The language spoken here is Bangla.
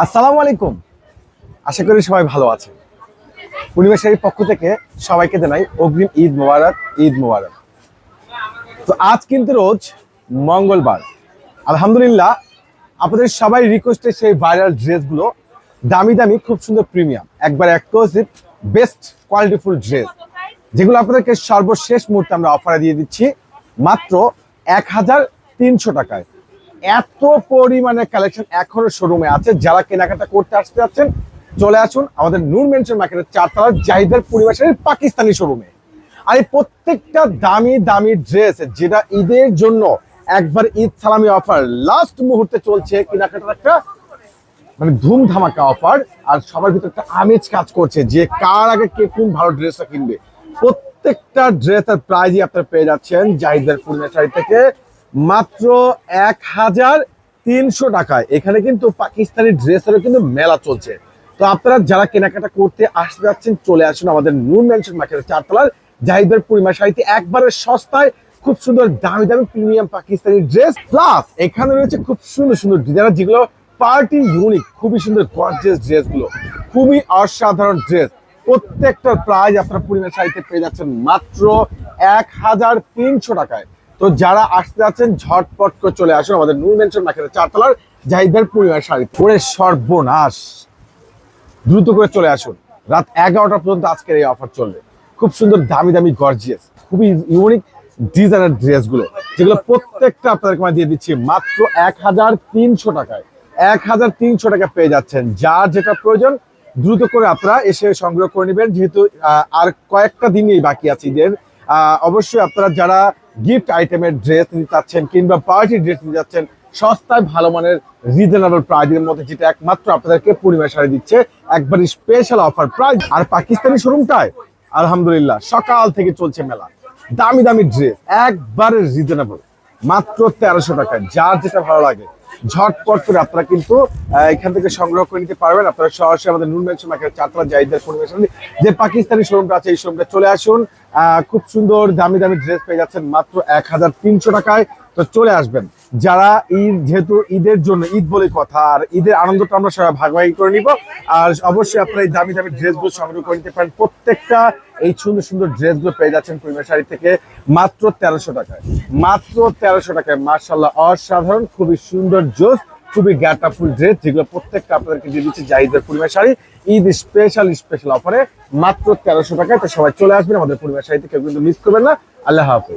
আসসালামু আলাইকুম। আশা করি সবাই ভালো আছে পরিবেশের পক্ষ থেকে সবাইকে জানাই অগ্রিম ঈদ মোবারক ঈদ মোবারক। তো আজ কিন্তু রোজ মঙ্গলবার। আলহামদুলিল্লাহ, আপনাদের সবাই রিকোয়েস্টে সেই ভাইরাল ড্রেসগুলো দামি দামি, খুব সুন্দর প্রিমিয়াম একবার এক্সক্লুসিভ বেস্ট কোয়ালিটিফুল ড্রেস যেগুলো আপনাদেরকে সর্বশেষ মুহূর্তে আমরা অফারে দিয়ে দিচ্ছি মাত্র এক হাজার তিনশো টাকায়। এত পরিমাণে কালেকশন এখনও শোরুমে আছে। যারা কেনাকাটা করতে আসতে যাচ্ছেন, চলে আসুন আমাদের নূর মেনশন মার্কেটের চারতলার জাহিদের পরিবেশের পাকিস্তানি শোরুমে আর এই প্রত্যেকটা দামি দামি ড্রেস যেটা ঈদের জন্য একবার ঈদ সালামি অফার লাস্ট মুহূর্তে চলছে কেনাকাটার একটা মানে ধুম ধামাকা অফার আর সবার ভিতরে একটা আমেজ কাজ করছে যে কার আগে কে কোন ভালো ড্রেসটা কিনবে। প্রত্যেকটা ড্রেসের প্রাইজই আপনারা পেয়ে যাচ্ছেন জাহিদের পূর্ণিমা শাড়ি থেকে। মাত্র এক হাজার তিনশো টাকায়। এখানে কিন্তু পাকিস্তানি ড্রেসেরও কিন্তু মেলা চলছে। তো আপনারা যারা কেনাকাটা করতে আসতে যাচ্ছেন, চলে আসুন আমাদের নুন মেনশন মার্কেটের চারতলার জাহিদের পূর্ণিমা শাড়িতে একবারে সস্তায়, খুব সুন্দর, দামি দামি, প্রিমিয়াম পাকিস্তানি ড্রেস। প্লাস এখানে রয়েছে খুব সুন্দর সুন্দর ডিজাইনার যেগুলো পার্টি ইউনিক, খুবই সুন্দর গর্জিয়াস ড্রেসগুলো। খুবই অসাধারণ ড্রেস। প্রত্যেকটার প্রাইস আপনারা পূর্ণিমা শাড়িতে পেয়ে যাচ্ছেন মাত্র এক হাজার তিনশো টাকায়। তো যারা আসতে যাচ্ছেন, ঝটপট করে চলে আসুন আমাদের নূর মেনশন মার্কেটের চারতলার জাহিদের পূর্ণিমা শাড়ি। পরে সর্বনাশ। দ্রুত করে চলে আসুন। রাত এগারোটা পর্যন্ত আজকের এই অফার চলবে। খুব সুন্দর, দামি দামি গর্জিয়াস খুবই ইউনিক ডিজাইনার ড্রেসগুলো যেগুলো প্রত্যেকটা আপনাদেরকে আমি দিয়ে দিচ্ছি মাত্র এক হাজার তিনশো টাকায়। এক হাজার তিনশো টাকা পেয়ে যাচ্ছেন। যার যেটা প্রয়োজন, দ্রুত করে আপনারা এসে সংগ্রহ করে নেবেন। যেহেতু আর কয়েকটা দিনই বাকি আছে ঈদের। অবশ্যই আপনারা যারা গিফট আইটেমের ড্রেস নিতে চাচ্ছেন কিংবা পার্টি ড্রেস নিতে যাচ্ছেন সস্তায় ভালো মানের রিজনেবল প্রাইজের মধ্যে যেটা একমাত্র আপনাদেরকে পূর্ণিমা শাড়ি দিচ্ছে একবার স্পেশাল অফার প্রাইস আর পাকিস্তানি শোরুমটায়, আলহামদুলিল্লাহ, সকাল থেকে চলছে মেলা। দামি দামি ড্রেস একবারে রিজনেবল মাত্র তেরোশো টাকা যার যেটা ভালো লাগে। ঝটপট করে আপনারা কিন্তু এখান থেকে সংগ্রহ করে নিতে পারবেন। আপনারা সরাসরি আমাদের নুন মেনশন মার্কেট চারতলা জাহিদের পরিবেশন যে পাকিস্তানি শোরুমটা আছে, এই শোরুমটা চলে আসুন। খুব সুন্দর, দামি দামি ড্রেস পেয়ে যাচ্ছেন মাত্র এক হাজার তিনশো টাকায়। তো চলে আসবেন। যারা ঈদ, যেহেতু ঈদের জন্য ঈদ বলে কথা, আর ঈদের আনন্দটা আমরা সবাই ভাগাভাগি করে নিব। আর অবশ্যই আপনারা এই দামি দামি ড্রেসগুলো সংগ্রহ করে নিতে পারেন। প্রত্যেকটা এই সুন্দর সুন্দর ড্রেসগুলো পেয়ে যাচ্ছেন পরিবার শাড়ি থেকে মাত্র তেরোশো টাকায়। মাত্র তেরোশো টাকায় মার্শাল্লাহ অসাধারণ, খুবই সুন্দর জোস, খুবই গ্যাটাফুল ড্রেস, যেগুলো প্রত্যেকটা আপনাদেরকে দিয়ে দিচ্ছে জাহিদের পরিবার শাড়ি। ঈদ স্পেশাল স্পেশাল অফারে মাত্র তেরোশো টাকায়। তো সবাই চলে আসবেন আমাদের পরিবার শাড়িতে কেউ কিন্তু মিস করবেন না। আল্লাহ হাফিজ।